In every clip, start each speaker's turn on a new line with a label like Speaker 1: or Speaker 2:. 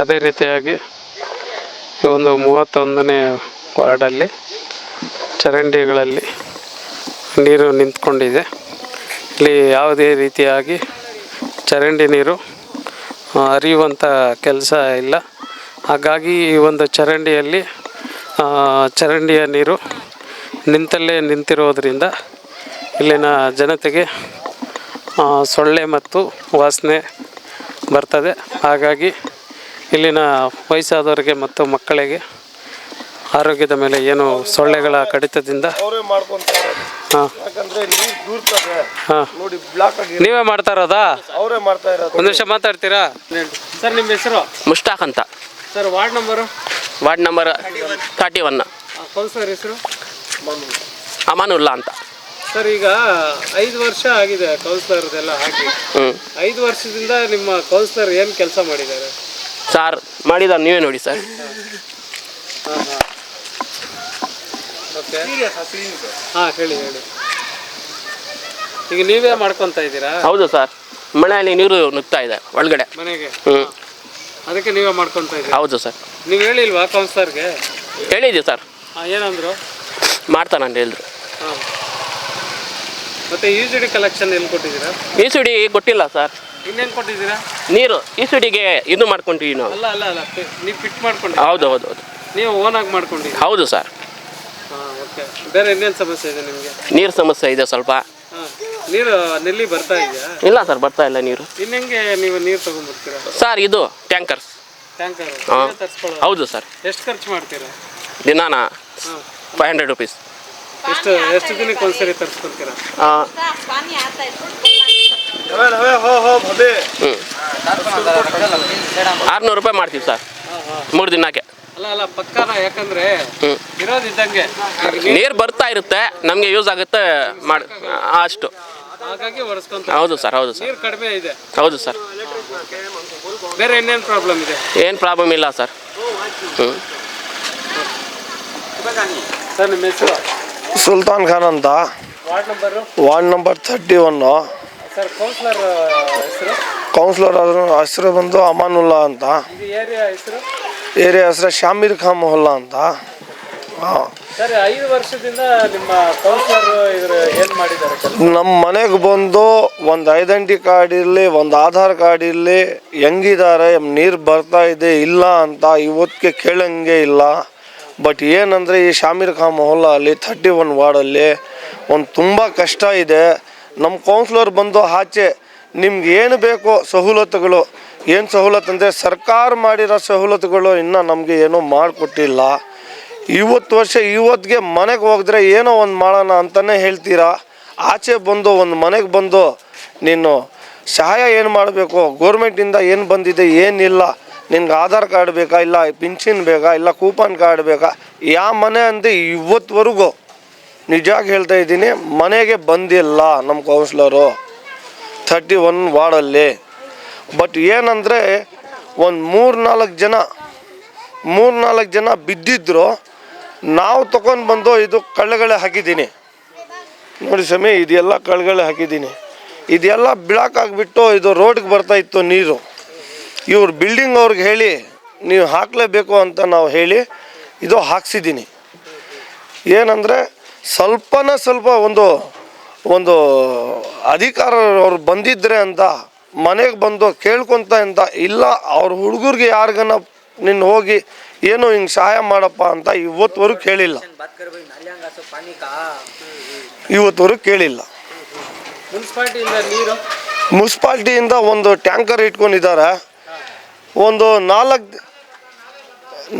Speaker 1: ಅದೇ ರೀತಿಯಾಗಿ ಒಂದು ಮೂವತ್ತೊಂದನೇ ವಾರ್ಡಲ್ಲಿ ಚರಂಡಿಗಳಲ್ಲಿ ನೀರು ನಿಂತ್ಕೊಂಡಿದೆ. ಇಲ್ಲಿ ಯಾವುದೇ ರೀತಿಯಾಗಿ ಚರಂಡಿ ನೀರು ಹರಿಯುವಂಥ ಕೆಲಸ ಇಲ್ಲ. ಹಾಗಾಗಿ ಈ ಒಂದು ಚರಂಡಿಯಲ್ಲಿ ಚರಂಡಿಯ ನೀರು ನಿಂತಲ್ಲೇ ನಿಂತಿರೋದರಿಂದ ಇಲ್ಲಿನ ಜನತೆಗೆ ಸೊಳ್ಳೆ ಮತ್ತು ವಾಸನೆ ಬರ್ತದೆ. ಹಾಗಾಗಿ ಇಲ್ಲಿನ ವಯಸ್ಸಾದವರಿಗೆ ಮತ್ತು ಮಕ್ಕಳಿಗೆ ಆರೋಗ್ಯದ ಮೇಲೆ ಏನು ಸೊಳ್ಳೆಗಳ ಕಡಿತದಿಂದ
Speaker 2: ಅವರೇ ಮಾಡ್ಕೊಂತಾರೆ.
Speaker 1: ಹಾಂ. ಹಾಂ.
Speaker 2: ನೋಡಿ ಬ್ಲಾಕ್ ಆಗಿ
Speaker 1: ನೀವೇ ಮಾಡ್ತಾ ಇರೋದಾ?
Speaker 2: ಅವರೇ ಮಾಡ್ತಾ ಇರೋದು.
Speaker 1: ಒಂದು ನಿಮಿಷ ಮಾತಾಡ್ತೀರಾ? ಸರ್ ನಿಮ್ಮ ಹೆಸರು?
Speaker 3: ಮುಷ್ಟಾಕ್ ಅಂತ.
Speaker 1: Sir ward number?
Speaker 3: Ward number thirty one.
Speaker 1: Councillor ಹೆಸರು?
Speaker 3: ಅಮಾನುಲ್ಲಾ ಅಂತ.
Speaker 1: ಸರ್ ಈಗ ಐದು ವರ್ಷ ಆಗಿದೆ ಕೌನ್ಸಿಲರ್ದೆಲ್ಲ ಹಾಕಿ.
Speaker 3: ಹ್ಞೂ
Speaker 1: ಐದು ವರ್ಷದಿಂದ ನಿಮ್ಮ ಕೌನ್ಸಿಲರ್ ಏನು ಕೆಲಸ ಮಾಡಿದ್ದಾರೆ?
Speaker 3: ಸಾರ್ ಮಾಡಿದ ನೀವೇ ನೋಡಿ ಸರ್.
Speaker 1: ಹಾಂ ಹೇಳಿ ಹೇಳಿ. ಈಗ ನೀವೇ ಮಾಡ್ಕೊಂತ ಇದ್ದೀರಾ?
Speaker 3: ಹೌದು ಸರ್. ಮನೆಯಲ್ಲಿ ನೀರು ನುಗ್ತಾ ಇದೆ ಒಳಗಡೆ.
Speaker 1: ಮನೆಗೆ?
Speaker 3: ಹ್ಞೂ
Speaker 1: ಅದಕ್ಕೆ ನೀವೇ ಮಾಡ್ಕೊಂತ ಇದ್ದೀರಾ?
Speaker 3: ಹೌದು ಸರ್.
Speaker 1: ನೀವು ಹೇಳಿಲ್ವಾ ಕೌನ್ಸಿಲರ್ಗೆ
Speaker 3: ಹೇಳಿದ್ದೀವಿ ಸರ್.
Speaker 1: ಹಾಂ ಏನಂದ್ರು?
Speaker 3: ಮಾಡ್ತಾನಂತ ಹೇಳಿದ್ರು
Speaker 1: ಹಾಂ. ಮತ್ತೆ ಯು ಸಿ ಡಿ ಕಲೆಕ್ಷನ್ ಎಲ್ಲಿ ಕೊಟ್ಟಿದ್ದೀರಾ?
Speaker 3: ಈ ಸುಡಿ ಕೊಟ್ಟಿಲ್ಲ ಸರ್
Speaker 1: ಇನ್ನೇನು ಕೊಟ್ಟಿದ್ದೀರಾ?
Speaker 3: ನೀರು ಈ ಸುಡಿಗೆ ಇದು ಮಾಡ್ಕೊಂತೀವಿ ನಾವು.
Speaker 1: ಅಲ್ಲ ಅಲ್ಲ ಅಲ್ಲ. ನೀವು ಫಿಟ್ ಮಾಡ್ಕೊಂಡು
Speaker 3: ಹೌದು ಹೌದು ಹೌದು.
Speaker 1: ನೀವು ಓನಾಗಿ ಮಾಡ್ಕೊಂಡಿದ್ದೀರಾ?
Speaker 3: ಹೌದು ಸರ್
Speaker 1: ಹಾಂ ಓಕೆ ಬೇರೆ ಇನ್ನೇನು ಸಮಸ್ಯೆ ಇದೆ ನಿಮಗೆ?
Speaker 3: ನೀರು ಸಮಸ್ಯೆ ಇದೆ ಸ್ವಲ್ಪ.
Speaker 1: ಹಾಂ. ನೀರು ನೆಲ್ಲಿ ಬರ್ತಾ ಇದೆಯಾ?
Speaker 3: ಇಲ್ಲ ಸರ್ ಬರ್ತಾ ಇಲ್ಲ ನೀರು.
Speaker 1: ಇನ್ನಂಗೆ ನೀವು ನೀರು ತೊಗೊಂಡ್ಬರ್ತೀರಾ?
Speaker 3: ಸರ್ ಇದು ಟ್ಯಾಂಕರ್ಸ್
Speaker 1: ಟ್ಯಾಂಕರ್
Speaker 3: ಹಾಂ.
Speaker 1: ತರಿಸ್ಕೊಳ್ಳೋದು?
Speaker 3: ಹೌದು ಸರ್
Speaker 1: ಎಷ್ಟು ಖರ್ಚು ಮಾಡ್ತೀರಾ?
Speaker 3: ದಿನಾನ
Speaker 1: ಹಾಂ.
Speaker 3: ಫೈವ್ ಹಂಡ್ರೆಡ್ ರುಪೀಸ್
Speaker 1: ಎಷ್ಟು ಎಷ್ಟು ದಿನಕ್ಕೆ ಒಂದ್ಸರಿ
Speaker 3: ತರಿಸ್ಕೊಳ್ತೀರಾ ಆರ್ನೂರು ರೂಪಾಯಿ ಮಾಡ್ತೀವಿ ಸರ್. ಮೂರು ದಿನಕ್ಕೆ.
Speaker 1: ಅಲ್ಲ ಅಲ್ಲ ಪಕ್ಕನ ಯಾಕಂದ್ರೆ ಇರೋದಿದ್ದಂಗೆ ನೀರು
Speaker 3: ಬರ್ತಾ ಇರುತ್ತೆ ನಮಗೆ ಯೂಸ್ ಆಗುತ್ತೆ ಮಾಡಿ ಅಷ್ಟು.
Speaker 1: ಹಾಗಾಗಿ ಒರೆಸ್ಕೊಂತ
Speaker 3: ಹೌದು ಸರ್ ಹೌದು ಸರ್.
Speaker 1: ನೀರು ಕಡಿಮೆ ಇದೆ.
Speaker 3: ಹೌದು ಸರ್.
Speaker 1: ಬೇರೆ ಇನ್ನೇನು ಪ್ರಾಬ್ಲಮ್ ಇದೆ?
Speaker 3: ಏನು ಪ್ರಾಬ್ಲಮ್ ಇಲ್ಲ ಸರ್. ಹ್ಞೂ
Speaker 1: ಸರ್ ನಿಮ್ಮ ಹೆಸರು?
Speaker 2: ಸುಲ್ತಾನ್ ಖಾನ್ ಅಂತ. Ward number? Thirty one
Speaker 1: sir councillor ಹೆಸರು?
Speaker 2: ಬಂದು ಅಮಾನುಲ್ಲಾ ಅಂತ.
Speaker 1: ಏರಿಯಾ ಹೆಸರು?
Speaker 2: ಶಾಮೀರ್ ಖಾನ್ ಮೊಹಲ್ಲಾ ಅಂತ.
Speaker 1: ನಮ್ಮ
Speaker 2: ಮನೆಗೆ ಬಂದು ಒಂದು ಐಡೆಂಟಿ ಕಾರ್ಡ್ ಇರಲಿ ಒಂದು ಆಧಾರ್ ಕಾರ್ಡ್ ಇರಲಿ ಹೆಂಗಿದ್ದಾರೆ ನೀರು ಬರ್ತಾ ಇದೆ ಇಲ್ಲ ಅಂತ ಇವತ್ತಿಗೆ ಕೇಳಂಗೆ ಇಲ್ಲ. ಬಟ್ ಏನಂದರೆ ಈ ಶಾಮೀರ್ ಖಾನ್ ಮೊಹಲ್ಲ ಅಲ್ಲಿ ಥರ್ಟಿ ಒನ್ ವಾರ್ಡಲ್ಲಿ ಒಂದು ತುಂಬ ಕಷ್ಟ ಇದೆ. ನಮ್ಮ ಕೌನ್ಸಿಲರ್ ಬಂದು ಆಚೆ, ನಿಮ್ಗೆ ಏನು ಬೇಕೋ ಸವಲತ್ತುಗಳು, ಏನು ಸವಲತ್ತು ಅಂದರೆ ಸರ್ಕಾರ ಮಾಡಿರೋ ಸವಲತ್ತುಗಳು ಇನ್ನೂ ನಮಗೆ ಏನೂ ಮಾಡಿಕೊಟ್ಟಿಲ್ಲ. ಇವತ್ತು ವರ್ಷ ಇವತ್ತಿಗೆ ಮನೆಗೆ ಹೋಗಿದ್ರೆ ಏನೋ ಒಂದು ಮಾಡೋಣ ಅಂತಲೇ ಹೇಳ್ತೀರಾ? ಆಚೆ ಬಂದು, ಒಂದು ಮನೆಗೆ ಬಂದು ನೀನು ಸಹಾಯ ಏನು ಮಾಡಬೇಕು? ಗೋರ್ಮೆಂಟಿಂದ ಏನು ಬಂದಿದೆ ಏನಿಲ್ಲ? ನಿನ್ಗೆ ಆಧಾರ್ ಕಾರ್ಡ್ ಬೇಕಾ ಇಲ್ಲ ಪಿಂಚಿನ್ ಬೇಕಾ ಇಲ್ಲ ಕೂಪನ್ ಕಾರ್ಡ್ ಬೇಕಾ? ಯಾವ ಮನೆ ಅಂತ ಇವತ್ತುವರೆಗೂ ನಿಜವಾಗಿ ಹೇಳ್ತಾ ಇದ್ದೀನಿ, ಮನೆಗೆ ಬಂದಿಲ್ಲ ನಮ್ಮ ಕೌನ್ಸ್ಲರು ಥರ್ಟಿ ಒನ್ ವಾರ್ಡಲ್ಲಿ. ಬಟ್ ಏನಂದರೆ, ಒಂದು ಮೂರು ನಾಲ್ಕು ಜನ ಮೂರು ನಾಲ್ಕು ಜನ ಬಿದ್ದಿದ್ರು, ನಾವು ತಗೊಂಡು ಬಂದು ಇದು ಕಳ್ಳಗಳೇ ಹಾಕಿದ್ದೀನಿ. ನೋಡಿ ಸ್ವಾಮಿ, ಇದೆಲ್ಲ ಕಳ್ಳಗಳೇ ಹಾಕಿದ್ದೀನಿ. ಇದೆಲ್ಲ ಬ್ಲಾಕ್ ಆಗಿಬಿಟ್ಟು ಇದು ರೋಡ್ಗೆ ಬರ್ತಾ ಇತ್ತು ನೀರು. ಇವ್ರು ಬಿಲ್ಡಿಂಗ್ ಅವ್ರಿಗೆ ಹೇಳಿ ನೀವು ಹಾಕಲೇಬೇಕು ಅಂತ ನಾವು ಹೇಳಿ ಇದು ಹಾಕ್ಸಿದ್ದೀನಿ. ಏನಂದರೆ ಸ್ವಲ್ಪನ ಸ್ವಲ್ಪ ಒಂದು ಒಂದು ಅಧಿಕಾರ ಅವ್ರು ಬಂದಿದ್ರೆ ಅಂತ ಮನೆಗೆ ಬಂದು ಕೇಳ್ಕೊತ ಅಂತ ಇಲ್ಲ ಅವ್ರ ಹುಡುಗರಿಗೆ ಯಾರಿಗನ ನಿನ್ನ ಹೋಗಿ ಏನು ಹಿಂಗೆ ಸಹಾಯ ಮಾಡಪ್ಪ ಅಂತ ಇವತ್ತುವರೆಗೂ ಕೇಳಿಲ್ಲ. ಇವತ್ತುವರೆಗೂ ಕೇಳಿಲ್ಲ.
Speaker 1: ಮುನ್ಸಿಪಾಲ್ಟಿಯಿಂದ
Speaker 2: ಒಂದು ಟ್ಯಾಂಕರ್ ಇಟ್ಕೊಂಡಿದ್ದಾರೆ. ಒಂದು ನಾಲ್ಕು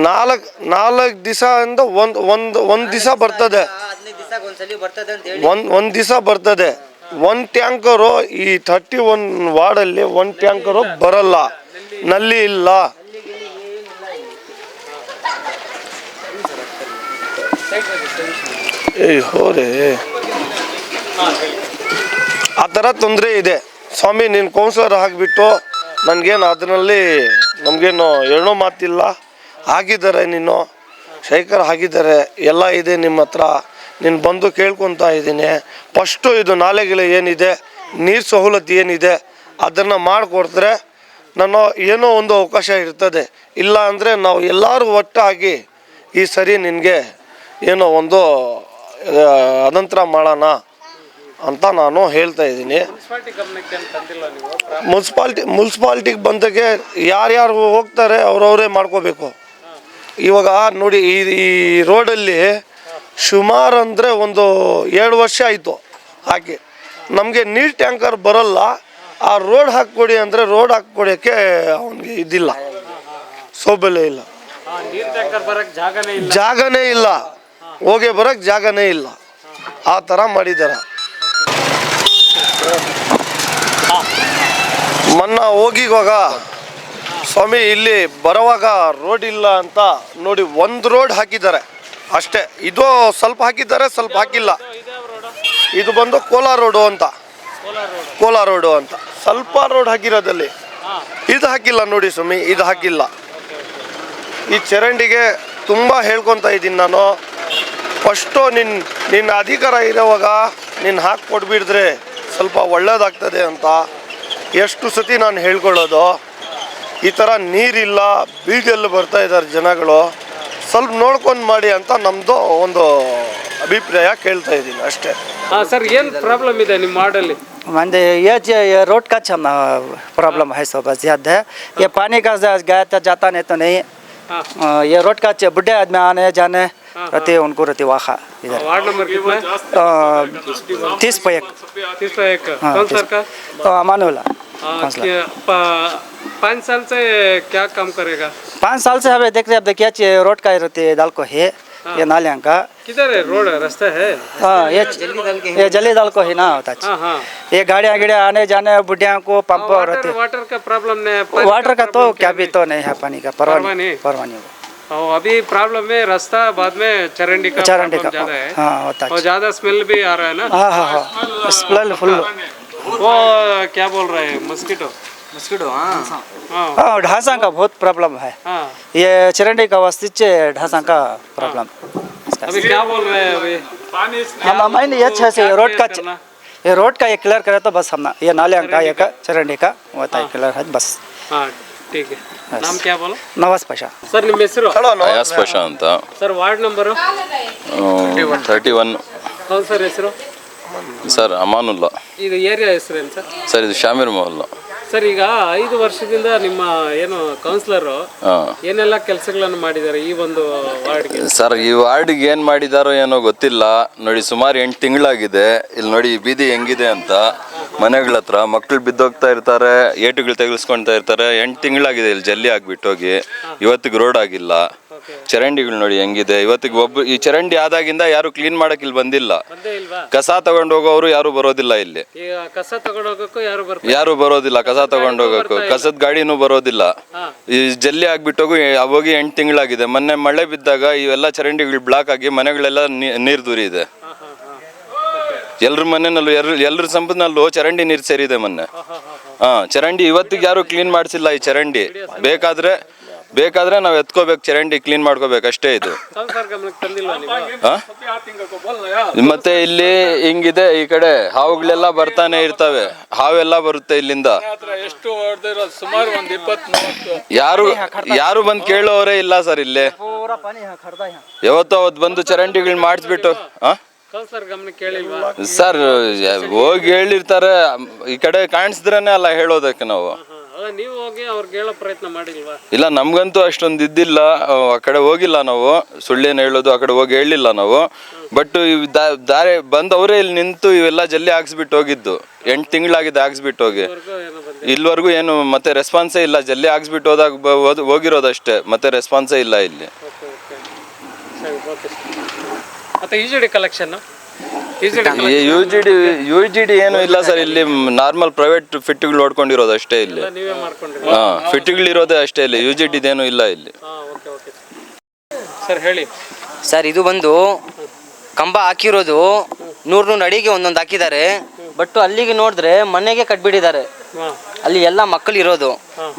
Speaker 2: ನಾಲ್ಕು ನಾಲ್ಕು ದಿವಸದಿಂದ ಒಂದು ಒಂದು ಒಂದು ದಿವಸ ಬರ್ತದೆ.
Speaker 4: ದಿವಸ
Speaker 2: ಒಂದು ಒಂದು ದಿವಸ ಬರ್ತದೆ. ಒಂದು ಟ್ಯಾಂಕರು ಈ ಥರ್ಟಿ ಒನ್ ವಾರ್ಡಲ್ಲಿ ಒಂದು ಟ್ಯಾಂಕರು ಬರಲ್ಲ. ನಲ್ಲಿ ಇಲ್ಲ. ಏಯ್ ಹೋರೆ. ಆ ಥರ ತೊಂದರೆ ಇದೆ. ಸ್ವಾಮಿ ನೀನು ಕೌನ್ಸಿಲರ್ ಆಗಿಬಿಟ್ಟು ನನಗೇನು ಅದರಲ್ಲಿ ನಮಗೇನು ಏನೋ ಮಾತಿಲ್ಲ. ಆಗಿದ್ದಾರೆ ನೀನು, ಶೇಖರ್ ಆಗಿದ್ದಾರೆ ಎಲ್ಲ ಇದೆ ನಿಮ್ಮ ಹತ್ರ. ನೀನು ಬಂದು ಕೇಳ್ಕೊತಾ ಇದ್ದೀನಿ. ಫಸ್ಟು ಇದು ನಾಲೆಗಳು ಏನಿದೆ, ನೀರು ಸವಲತ್ತು ಏನಿದೆ, ಅದನ್ನು ಮಾಡಿಕೊಡ್ತಾರೆ ನಾನು ಏನೋ ಒಂದು ಅವಕಾಶ ಇರ್ತದೆ. ಇಲ್ಲ ಅಂದರೆ ನಾವು ಎಲ್ಲರೂ ಒಟ್ಟಾಗಿ ಈ ಸರಿ ನಿನಗೆ ಏನೋ ಒಂದು ಅನಂತರ ಮಾಡೋಣ. ಅಂತ ನಾನು ಹೇಳ್ತಾ ಇದ್ದೀನಿ.
Speaker 1: ಮುನ್ಸಿಪಾಲ್ಟಿ
Speaker 2: ಮುನ್ಸಿಪಾಲ್ಟಿಗೆ ಬಂದಾಗೆ ಯಾರ್ಯಾರು ಹೋಗ್ತಾರೆ ಅವ್ರವರೇ ಮಾಡ್ಕೋಬೇಕು. ಇವಾಗ ನೋಡಿ ಈ ಈ ರೋಡಲ್ಲಿ ಸುಮಾರು ಅಂದರೆ ಒಂದು ಎರಡು ವರ್ಷ ಆಯಿತು ಹಾಕಿ ನಮಗೆ ನೀರು ಟ್ಯಾಂಕರ್ ಬರಲ್ಲ. ಆ ರೋಡ್ ಹಾಕ್ಕೊಡಿ ಅಂದರೆ ರೋಡ್ ಹಾಕ್ಕೊಡೋಕ್ಕೆ ಅವನಿಗೆ ಇದಿಲ್ಲ. ಸೌಬಲ್ಯ ಇಲ್ಲ.
Speaker 1: ಜಾಗನೇ ಇಲ್ಲ.
Speaker 2: ಹೋಗಿ ಬರೋಕ್ಕೆ ಜಾಗನೇ ಇಲ್ಲ. ಆ ಥರ ಮಾಡಿದ್ದಾರೆ ಮೊನ್ನ ಹೋಗಿವಾಗ ಸ್ವಾಮಿ, ಇಲ್ಲಿ ಬರುವಾಗ ರೋಡ್ ಇಲ್ಲ ಅಂತ ನೋಡಿ ಒಂದು ರೋಡ್ ಹಾಕಿದ್ದಾರೆ. ಅಷ್ಟೇ, ಇದು ಸ್ವಲ್ಪ ಹಾಕಿದ್ದಾರೆ, ಸ್ವಲ್ಪ ಹಾಕಿಲ್ಲ. ಇದು ಬಂದು ಕೋಲಾರ ರೋಡು ಅಂತ. ಕೋಲಾರ ರೋಡು ಅಂತ. ಸ್ವಲ್ಪ ರೋಡ್ ಹಾಕಿರೋದಲ್ಲಿ. ಇದು ಹಾಕಿಲ್ಲ ನೋಡಿ ಸ್ವಾಮಿ, ಇದು ಹಾಕಿಲ್ಲ. ಈ ಚರಂಡಿಗೆ ತುಂಬ ಹೇಳ್ಕೊತ ಇದ್ದೀನಿ ನಾನು. ಫಸ್ಟು ನಿನ್ನ ನಿನ್ನ ಅಧಿಕಾರ ಇರೋವಾಗ ನೀನು ಹಾಕಿ ಕೊಟ್ಬಿಡಿದ್ರೆ ಸ್ವಲ್ಪ ಒಳ್ಳೇದಾಗ್ತದೆ ಅಂತ ಎಷ್ಟು ಸತಿ ನಾನು ಹೇಳ್ಕೊಳ್ಳೋದು ಈ ಥರ ನೀರಿಲ್ಲ ಬೀದಿಯಲ್ಲಿ ಬರ್ತಾ ಇದ್ದಾರೆ ಜನಗಳು ಸ್ವಲ್ಪ ನೋಡ್ಕೊಂಡು ಮಾಡಿ ಅಂತ ನಮ್ಮದು ಒಂದು ಅಭಿಪ್ರಾಯ ಕೇಳ್ತಾ ಇದ್ದೀನಿ ಅಷ್ಟೇ
Speaker 1: ಹಾ ಸರ್ ಏನ್ ಪ್ರಾಬ್ಲಮ್ ಇದೆ ನಿಮ್ಮ ವಾರ್ಡಲ್ಲಿ
Speaker 5: मंदे ये जे ये रोड का छम प्रॉब्लम है सब ज्यादा है ये पानी का ज- गया तो जाता नहीं तो नहीं
Speaker 1: हाँ।
Speaker 5: अ, ये रोड का च- बुढ़े आदमी आने जाने रहते उनको रहते वाखा इधर।
Speaker 1: वार्ड नंबर कितना है?
Speaker 5: तीस पे एक।
Speaker 1: तीसरा
Speaker 5: हाँ,
Speaker 1: कौन
Speaker 5: तीस-
Speaker 1: सर का?
Speaker 5: तो अमानुल्ला
Speaker 1: हाँ। पाँच साल से क्या काम करेगा?
Speaker 5: पाँच साल से हमें देख रहे अब देखिए चे रोड का रहते दाल को है ये नालियाँ का।
Speaker 1: किधर है रोड? रास्ता है?
Speaker 5: हाँ ये ये जली दाल को ही ना होता
Speaker 1: हाँ। हाँ
Speaker 5: ये गाड़ियाँ गिड़िया आने जाने बुढ़िया को पंप
Speaker 1: वाटर
Speaker 5: रहते
Speaker 1: वाटर का प्रॉब्लम नहीं है
Speaker 5: वाटर का तो क्या भी तो नहीं है पानी का परवानी
Speaker 1: परवानी?
Speaker 5: परवानी
Speaker 1: और अभी प्रॉब्लम है रास्ता बाद में चरंडी का
Speaker 5: चरंडी का
Speaker 1: ज़्यादा है।
Speaker 5: हाँ, हाँ होता
Speaker 1: और ज़्यादा स्मेल भी आ रहा है ना?
Speaker 5: हाँ हाँ हाँ। स्मेल फुल
Speaker 1: वो क्या बोल रहे हैं? मस्किटो
Speaker 4: मस्किटो हाँ।,
Speaker 1: हाँ।
Speaker 5: हाँ। ढांसा का बहुत प्रॉब्लम है।
Speaker 1: हाँ।
Speaker 5: ये चरंडी का वास्तिच ढांसा का प्रॉब्लम
Speaker 1: अभी क्या बोल रहे हैं अभी?
Speaker 5: हम हमारे अच्छा ये अच्छे से रोड का ये रोड का ये क्लियर करे तो बस हम ये नाले का ये चरंडी का होता है। क्लियर है बस।
Speaker 1: ಫಿಫ್ಟಿಗೆ ನಮ್ಮ ಕ್ಯಾಬ್
Speaker 5: ಅಲ್ಲ? ನವಾಜ್
Speaker 1: ಸರ್ ನಿಮ್ಮ ಹೆಸರು?
Speaker 6: ಅಯಾಸ್ ಪಷಾ. ಅಂತ.
Speaker 1: Sir ward number
Speaker 6: thirty one
Speaker 1: ಹೌದು ಸರ್ ಹೆಸರು?
Speaker 6: ಸರ್ ಅಮಾನುಲ್ಲಾ.
Speaker 1: ಇದು ಏರಿಯಾ ಹೆಸರೇನು ಸರ್?
Speaker 6: ಸರ್ ಇದು ಶಾಮೀರ್ ಮೊಹಲ್ಲು.
Speaker 1: ಸರ್ ಈಗ ಐದು ವರ್ಷದಿಂದ ನಿಮ್ಮ ಏನು ಕೌನ್ಸಿಲರು ಏನೆಲ್ಲ ಕೆಲಸಗಳನ್ನು ಮಾಡಿದ್ದಾರೆ ಈ ಒಂದು ವಾರ್ಡ್ಗೆ?
Speaker 6: ಸರ್ ಈ ವಾರ್ಡಿಗೆ ಏನು ಮಾಡಿದಾರೋ ಏನೋ ಗೊತ್ತಿಲ್ಲ. ನೋಡಿ ಸುಮಾರು ಎಂಟು ತಿಂಗಳಾಗಿದೆ. ಇಲ್ಲಿ ನೋಡಿ ಈ ಬೀದಿ ಹೆಂಗಿದೆ ಅಂತ. ಮನೆಗಳ ಹತ್ರ ಮಕ್ಕಳು ಬಿದ್ದೋಗ್ತಾ ಇರ್ತಾರೆ ಏಟುಗಳು ತೆಗೆಸ್ಕೊಳ್ತಾ ಇರ್ತಾರೆ. ಎಂಟು ತಿಂಗಳಾಗಿದೆ ಇಲ್ಲಿ ಜಲ್ಲಿ ಆಗಿಬಿಟ್ಟೋಗಿ. ಹೋಗಿ ಇವತ್ತಿಗೆ ರೋಡ್ ಆಗಿಲ್ಲ. ಚರಂಡಿಗಳು ನೋಡಿ ಹೆಂಗಿದೆ. ಇವತ್ತಿಗೆ ಒಬ್ಬ ಈ ಚರಂಡಿ ಆದಾಗಿಂದ ಯಾರು ಕ್ಲೀನ್ ಮಾಡಕ್ ಇಲ್ಲಿ ಬಂದಿಲ್ಲ. ಕಸ ತಗೊಂಡು ಹೋಗೋರು ಯಾರು ಬರೋದಿಲ್ಲ ಇಲ್ಲಿ.
Speaker 1: ಕಸ ಯಾರು
Speaker 6: ಬರೋದಿಲ್ಲ ಕಸ ತಗೊಂಡು ಹೋಗೋಕು ಕಸದ ಗಾಡಿನೂ ಬರೋದಿಲ್ಲ. ಈ ಜಲ್ಲಿ ಆಗ್ಬಿಟ್ಟೋಗು ಅವಾಗ ಎಂಟು ತಿಂಗಳಾಗಿದೆ. ಮೊನ್ನೆ ಮಳೆ ಬಿದ್ದಾಗ ಇವೆಲ್ಲ ಚರಂಡಿಗಳು ಬ್ಲಾಕ್ ಆಗಿ ಮನೆಗಳೆಲ್ಲ ನೀರ್ ದೂರಿ ದೂರಿದೆ ಎಲ್ರ ಮನೆಯಲ್ಲೂ ಎಲ್ರ ಎಲ್ರ ಚರಂಡಿ ನೀರು ಸೇರಿದೆ ಮೊನ್ನೆ. ಹಾ ಚರಂಡಿ ಇವತ್ತಿಗೆ ಯಾರು ಕ್ಲೀನ್ ಮಾಡಿಸಿಲ್ಲ ಈ ಚರಂಡಿ. ಬೇಕಾದ್ರೆ ಬೇಕಾದ್ರೆ ನಾವ್ ಎತ್ಕೋಬೇಕು ಚರಂಡಿ ಕ್ಲೀನ್ ಮಾಡ್ಕೋಬೇಕು ಅಷ್ಟೇ ಇದು. ಮತ್ತೆ ಇಲ್ಲಿ ಹಿಂಗಿದೆ ಈ ಕಡೆ ಹಾವುಗಳೆಲ್ಲ ಬರ್ತಾನೆ ಇರ್ತವೆ. ಹಾವೆಲ್ಲ ಬರುತ್ತೆ ಇಲ್ಲಿಂದ. ಯಾರು ಯಾರು ಬಂದು ಕೇಳೋರೇ ಇಲ್ಲ ಸರ್ ಇಲ್ಲಿ. ಯಾವತ್ತೋ ಅವತ್ತು ಬಂದು ಚರಂಡಿಗಳ್ ಮಾಡಿಸ್ಬಿಟ್ಟು ಹಾ?
Speaker 1: ಕೌನ್ಸಿಲರ್ ಗಮನಕ್ಕೆ ಕೇಳಿಲ್ವಾ?
Speaker 6: ಸರ್ ಹೋಗಿ ಹೇಳಿರ್ತಾರೆ. ಈ ಕಡೆ ಕಾಣಿಸಿದ್ರೇನೆ ಅಲ್ಲ ಹೇಳೋದಕ್ಕೆ ನಾವು.
Speaker 1: ಅಲ್ಲ ನೀವು ಹೋಗಿ ಅವ್ರಿಗೆ ಹೇಳೋ ಪ್ರಯತ್ನ ಮಾಡಿಲ್ವಾ?
Speaker 6: ಇಲ್ಲ ನಮ್ಗಂತೂ ಅಷ್ಟೊಂದು ಇದ್ದಿಲ್ಲ. ಆ ಕಡೆ ಹೋಗಿಲ್ಲ ನಾವು. ಸುಳ್ಳೇನು ಹೇಳೋದು ಆ ಕಡೆ ಹೋಗಿ ಹೇಳಿಲ್ಲ ನಾವು. ಬಟ್ ದಾರಿ ಬಂದವರೇ ಅವರೇ ಇಲ್ಲಿ ನಿಂತು ಇವೆಲ್ಲ ಜಲ್ಲಿ ಹಾಕ್ಸ್ಬಿಟ್ಟು ಹೋಗಿದ್ದು. ಎಂಟು ತಿಂಗಳಾಗಿದೆ ಹಾಕ್ಸ್ಬಿಟ್ಟು ಹೋಗಿ. ಇಲ್ಲಿವರೆಗೂ ಏನು ಮತ್ತೆ ರೆಸ್ಪಾನ್ಸೇ ಇಲ್ಲ. ಜಲ್ಲಿ ಹಾಕ್ಸ್ಬಿಟ್ಟು ಹೋದಾಗ ಬ- ಹೋದ್- ಹೋಗಿರೋದಷ್ಟೇ. ಮತ್ತೆ ರೆಸ್ಪಾನ್ಸೇ ಇಲ್ಲ ಇಲ್ಲಿ.
Speaker 1: Okay okay. ಸರಿ ಓಕೆ. ಮತ್ತೆ U G D collection U G D
Speaker 6: U G D U G D ಏನು ಇಲ್ಲ ಸರ್ ಇಲ್ಲಿ ನಾರ್ಮಲ್ ಪ್ರೈವೇಟ್ ಫಿಟ್ಗಳು ನೋಡ್ಕೊಂಡಿರೋದು ಅಷ್ಟೇ ಇಲ್ಲಿ.
Speaker 1: ನೀವೇ ಮಾಡ್ಕೊಂಡ್ರಿ
Speaker 6: ಹಾ ಫಿಟ್ಗಳು ಇರೋದೇ ಅಷ್ಟೇ ಇಲ್ಲಿ ಯು ಜಿ ಡಿದೇನು ಇಲ್ಲ ಇಲ್ಲಿ.
Speaker 1: ಹಾಂ ಓಕೆ ಓಕೆ ಸರ್ ಹೇಳಿ.
Speaker 4: ಸರ್ ಇದು ಬಂದು ಕಂಬ ಹಾಕಿರೋದು ನೂರು ನೂರು ಅಡಿಗೆ ಒಂದೊಂದು ಹಾಕಿದ್ದಾರೆ. ಬಟ್ ಅಲ್ಲಿಗೆ ನೋಡಿದ್ರೆ ಮನೆಗೆ ಕಟ್ಬಿಟ್ಟಿದ್ದಾರೆ.
Speaker 1: ಹಾಂ.
Speaker 4: ಅಲ್ಲಿ ಎಲ್ಲ ಮಕ್ಕಳು ಇರೋದು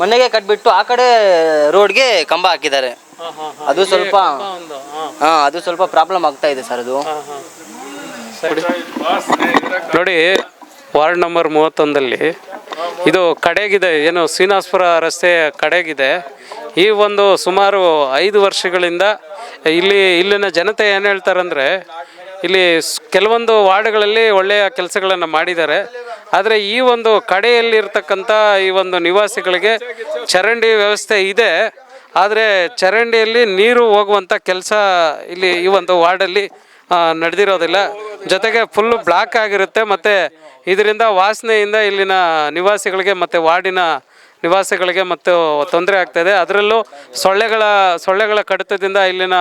Speaker 4: ಮನೆಗೆ ಕಟ್ಬಿಟ್ಟು ಆ ಕಡೆ ರೋಡ್ಗೆ ಕಂಬ ಹಾಕಿದ್ದಾರೆ. ಅದು ಸ್ವಲ್ಪ
Speaker 1: ಒಂದು ಹಾಂ.
Speaker 4: ಹಾ ಅದು ಸ್ವಲ್ಪ ಪ್ರಾಬ್ಲಮ್ ಆಗ್ತಾ ಇದೆ ಸರ್ ಅದು.
Speaker 1: ನೋಡಿ ವಾರ್ಡ್ ನಂಬರ್ ಮೂವತ್ತೊಂದಲ್ಲಿ ಇದು ಕಡೆಗಿದೆ ಏನು ಶ್ರೀನಿವಾಸಪುರ ರಸ್ತೆ ಕಡೆಗಿದೆ. ಈ ಒಂದು ಸುಮಾರು ಐದು ವರ್ಷಗಳಿಂದ ಇಲ್ಲಿ ಇಲ್ಲಿನ ಜನತೆ ಏನು ಹೇಳ್ತಾರಂದ್ರೆ ಇಲ್ಲಿ ಸ್- ಕೆಲವೊಂದು ವಾರ್ಡ್ಗಳಲ್ಲಿ ಒಳ್ಳೆಯ ಕೆಲಸಗಳನ್ನು ಮಾಡಿದ್ದಾರೆ. ಆದರೆ ಈ ಒಂದು ಕಡೆಯಲ್ಲಿರ್ತಕ್ಕಂಥ ಈ ಒಂದು ನಿವಾಸಿಗಳಿಗೆ ಚರಂಡಿ ವ್ಯವಸ್ಥೆ ಇದೆ. ಆದರೆ ಚರಂಡಿಯಲ್ಲಿ ನೀರು ಹೋಗುವಂಥ ಕೆಲಸ ಇಲ್ಲಿ ಈ ಒಂದು ವಾರ್ಡಲ್ಲಿ ನಡೆದಿರೋದಿಲ್ಲ. ಜೊತೆಗೆ ಫುಲ್ಲು ಬ್ಲಾಕ್ ಆಗಿರುತ್ತೆ ಮತ್ತು ಇದರಿಂದ ವಾಸನೆಯಿಂದ ಇಲ್ಲಿನ ನಿವಾಸಿಗಳಿಗೆ ಮತ್ತು ವಾರ್ಡಿನ ನಿವಾಸಿಗಳಿಗೆ ಮತ್ತು ತೊಂದರೆ ಆಗ್ತಾಯಿದೆ ಅದರಲ್ಲೂ ಸೊಳ್ಳೆಗಳ ಸೊಳ್ಳೆಗಳ ಕಡಿತದಿಂದ ಇಲ್ಲಿನ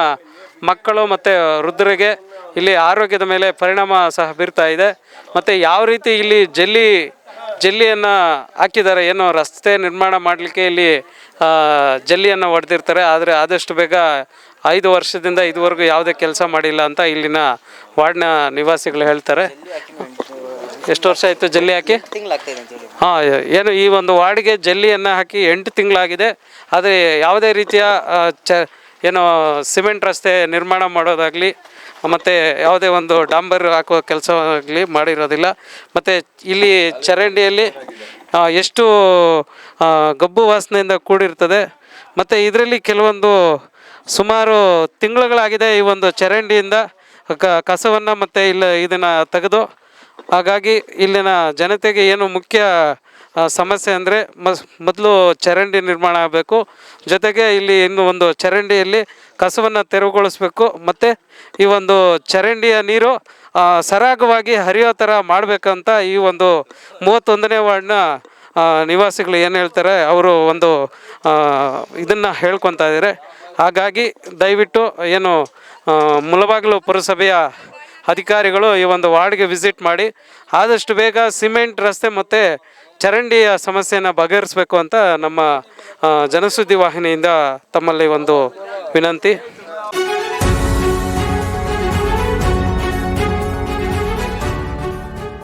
Speaker 1: ಮಕ್ಕಳು ಮತ್ತು ವೃದ್ಧರಿಗೆ ಇಲ್ಲಿ ಆರೋಗ್ಯದ ಮೇಲೆ ಪರಿಣಾಮ ಸಹ ಬೀರ್ತಾ ಇದೆ. ಮತ್ತು ಯಾವ ರೀತಿ ಇಲ್ಲಿ ಜಲ್ಲಿ ಜಲ್ಲಿಯನ್ನು ಹಾಕಿದ್ದಾರೆ. ಏನು ರಸ್ತೆ ನಿರ್ಮಾಣ ಮಾಡಲಿಕ್ಕೆ ಇಲ್ಲಿ ಜಲ್ಲಿಯನ್ನು ಹೊಡೆದಿರ್ತಾರೆ ಆದರೆ ಆದಷ್ಟು ಬೇಗ ಐದು ವರ್ಷದಿಂದ ಇದುವರೆಗೂ ಯಾವುದೇ ಕೆಲಸ ಮಾಡಿಲ್ಲ ಅಂತ ಇಲ್ಲಿನ ವಾರ್ಡ್ನ ನಿವಾಸಿಗಳು ಹೇಳ್ತಾರೆ. ಎಷ್ಟು ವರ್ಷ ಆಯಿತು ಜಲ್ಲಿ ಹಾಕಿ? ಹಾಂ, ಏನು ಈ ಒಂದು ವಾರ್ಡ್ಗೆ ಜಲ್ಲಿಯನ್ನು ಹಾಕಿ ಎಂಟು ತಿಂಗಳಾಗಿದೆ. ಆದರೆ ಯಾವುದೇ ರೀತಿಯ ಚ, ಏನು ಸಿಮೆಂಟ್ ರಸ್ತೆ ನಿರ್ಮಾಣ ಮಾಡೋದಾಗಲಿ ಮತ್ತು ಯಾವುದೇ ಒಂದು ಡಾಂಬರ್ ಹಾಕುವ ಕೆಲಸ ಆಗಲಿ ಮಾಡಿರೋದಿಲ್ಲ. ಮತ್ತು ಇಲ್ಲಿ ಚರಂಡಿಯಲ್ಲಿ ಎಷ್ಟು ಗಬ್ಬು ವಾಸನೆಯಿಂದ ಕೂಡಿರ್ತದೆ. ಮತ್ತು ಇದರಲ್ಲಿ ಕೆಲವೊಂದು ಸುಮಾರು ತಿಂಗಳುಗಳಾಗಿದೆ ಈ ಒಂದು ಚರಂಡಿಯಿಂದ ಕ, ಕಸವನ್ನು ಮತ್ತು ಇಲ್ಲ ಇದನ್ನು ತೆಗೆದು. ಹಾಗಾಗಿ ಇಲ್ಲಿನ ಜನತೆಗೆ ಏನು ಮುಖ್ಯ ಸಮಸ್ಯೆ ಅಂದರೆ ಮೊದಲು ಚರಂಡಿ ನಿರ್ಮಾಣ ಆಗಬೇಕು. ಜೊತೆಗೆ ಇಲ್ಲಿ ಇನ್ನು ಒಂದು ಚರಂಡಿಯಲ್ಲಿ ಕಸವನ್ನು ತೆರವುಗೊಳಿಸ್ಬೇಕು. ಮತ್ತು ಈ ಒಂದು ಚರಂಡಿಯ ನೀರು ಸರಾಗವಾಗಿ ಹರಿಯೋ ಥರ ಮಾಡಬೇಕಂತ ಈ ಒಂದು ಮೂವತ್ತೊಂದನೇ ವಾರ್ಡ್ನ ನಿವಾಸಿಗಳು ಏನು ಹೇಳ್ತಾರೆ, ಅವರು ಒಂದು ಇದನ್ನು ಹೇಳ್ಕೊತಾ ಇದ್ದಾರೆ ಹಾಗಾಗಿ ದಯವಿಟ್ಟು ಏನು ಮುಲಬಾಗಿಲು ಪುರಸಭೆಯ ಅಧಿಕಾರಿಗಳು ಈ ಒಂದು ವಾರ್ಡ್ಗೆ ವಿಸಿಟ್ ಮಾಡಿ ಆದಷ್ಟು ಬೇಗ ಸಿಮೆಂಟ್ ರಸ್ತೆ ಮತ್ತು ಚರಂಡಿಯ ಸಮಸ್ಯೆಯನ್ನು ಬಗೆಹರಿಸಬೇಕು ಅಂತ ನಮ್ಮ ಜನಸುದ್ದಿ ವಾಹಿನಿಯಿಂದ ತಮ್ಮಲ್ಲಿ ಒಂದು ವಿನಂತಿ.